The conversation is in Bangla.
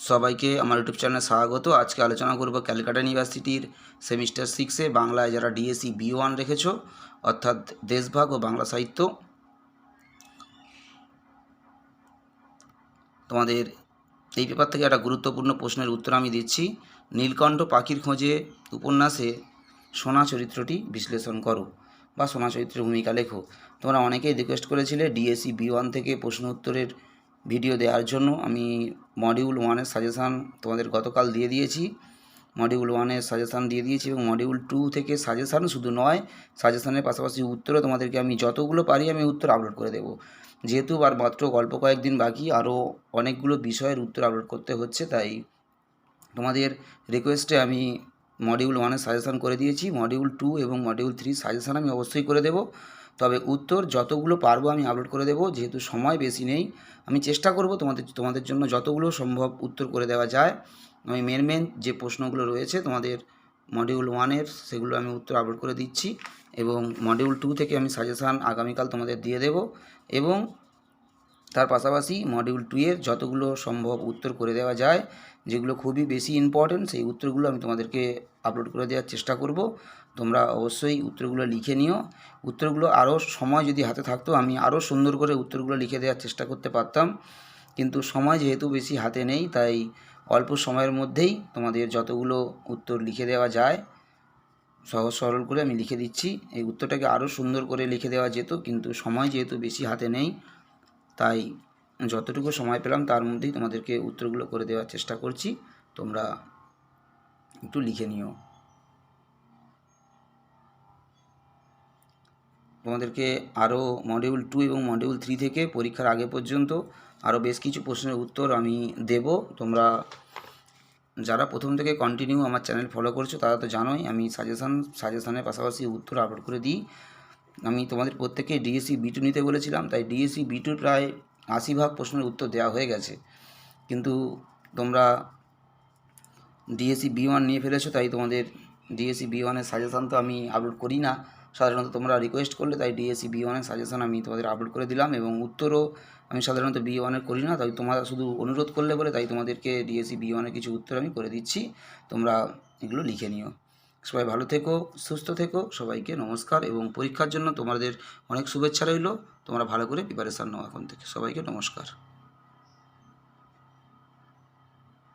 সবাইকে আমার ইউটিউব চ্যানেলে স্বাগত। আজকে আলোচনা করব ক্যালকাটা ইউনিভার্সিটির সেমিস্টার সিক্সে বাংলায় যারা ডিএসসি বি ওয়ান রেখেছো, অর্থাৎ দেশভাগ ও বাংলা সাহিত্য। তোমাদের এই পেপার থেকে একটা গুরুত্বপূর্ণ প্রশ্নের উত্তর আমি দিচ্ছি। নীলকণ্ঠ পাখির খোঁজে উপন্যাসে সোনা চরিত্রটি বিশ্লেষণ করো বা সোনা চরিত্রের ভূমিকা লেখো। তোমরা অনেকেই রিকোয়েস্ট করেছিলে ডিএসসি বি ওয়ান থেকে প্রশ্ন উত্তরের ভিডিও দেওয়ার জন্য আমি মডিউল ওয়ানের সাজেশান তোমাদের গতকাল দিয়ে দিয়েছি। মডিউল ওয়ানের সাজেশান দিয়ে দিয়েছি এবং মডিউল টু থেকে সাজেশান শুধু নয় সাজেশানের পাশাপাশি উত্তরও তোমাদেরকে আমি যতগুলো পারি আমি উত্তর আপলোড করে দেবো। যেহেতু আর মাত্র গল্প কয়েকদিন বাকি আরও অনেকগুলো বিষয়ের উত্তর আপলোড করতে হচ্ছে, তাই তোমাদের রিকোয়েস্টে আমি মডিউল ওয়ানের সাজেশান করে দিয়েছি। মডিউল টু এবং মডিউল থ্রি সাজেশান আমি অবশ্যই করে দেবো। তবে উত্তর যতগুলো পারব আমি আপলোড করে দেবো, যেহেতু সময় বেশি নেই, আমি চেষ্টা করব তোমাদের তোমাদের জন্য যতগুলো সম্ভব উত্তর করে দেওয়া যায়। আমি মেন মেন যে প্রশ্নগুলো রয়েছে তোমাদের মডিউল ওয়ানের সেগুলো আমি উত্তর আপলোড করে দিচ্ছি এবং মডিউল টু থেকে আমি সাজেশান আগামীকাল তোমাদের দিয়ে দেব এবং তার পাশাপাশি মডিউল টু এর যতগুলো সম্ভব উত্তর করে দেওয়া যায়, যেগুলো খুবই বেশি ইম্পর্টেন্ট সেই উত্তরগুলো আমি তোমাদেরকে আপলোড করে দেওয়ার চেষ্টা করব। তোমরা অবশ্যই উত্তরগুলো লিখে নিও। উত্তরগুলো আরও সময় যদি হাতে থাকতো, আমি আরও সুন্দর করে উত্তরগুলো লিখে দেওয়ার চেষ্টা করতে পারতাম। কিন্তু সময় যেহেতু বেশি হাতে নেই, তাই অল্প সময়ের মধ্যেই তোমাদের যতগুলো উত্তর লিখে দেওয়া যায়, সহজ সরল করে আমি লিখে দিচ্ছি। এই উত্তরটাকে আরও সুন্দর করে লিখে দেওয়া যেত, কিন্তু সময় যেহেতু বেশি হাতে নেই তাই যতটুকু সময় পেলাম তার মধ্যেই তোমাদেরকে উত্তরগুলো করে দেওয়ার চেষ্টা করছি। তোমরা একটু লিখে নিও। তোমাদেরকে আরও মডিউল টু এবং মডিউল থ্রি থেকে পরীক্ষার আগে পর্যন্ত আরও বেশ কিছু প্রশ্নের উত্তর আমি দেব। তোমরা যারা প্রথম থেকে কন্টিনিউ আমার চ্যানেল ফলো করছ তারা তো জানোই আমি সাজেশান সাজেশানের পাশাপাশি উত্তর আপলোড করে দিই। আমি তোমাদের প্রত্যেকে বি টু নিতে বলেছিলাম, তাই ডিএসসি বি টুর প্রায় আশি ভাগ প্রশ্নের উত্তর দেওয়া হয়ে গেছে। কিন্তু তোমরা ডিএসসি বি ওয়ান নিয়ে ফেলেছো, তাই তোমাদের ডিএসসি বি ওয়ানের সাজেশান তো আমি আপলোড করি না। সাধারণত তোমরা রিকোয়েস্ট করলে, তাই ডিএসসি বি ওয়ানের সাজেশান আমি তোমাদের আপলোড করে দিলাম এবং উত্তরও আমি সাধারণত বি ওয়ানের করি না, তাই তোমরা শুধু অনুরোধ করলে বলে তাই তোমাদেরকে ডিএসসি বি ওয়ানের কিছু উত্তর আমি করে দিচ্ছি। তোমরা এগুলো লিখে নিও। সবাই ভালো থেকো, সুস্থ থেকো। সবাইকে নমস্কার এবং পরীক্ষার জন্য তোমাদের অনেক শুভেচ্ছা রইল। তোমরা ভালো করে প্রিপারেশান নাও এখন থেকে। সবাইকে নমস্কার।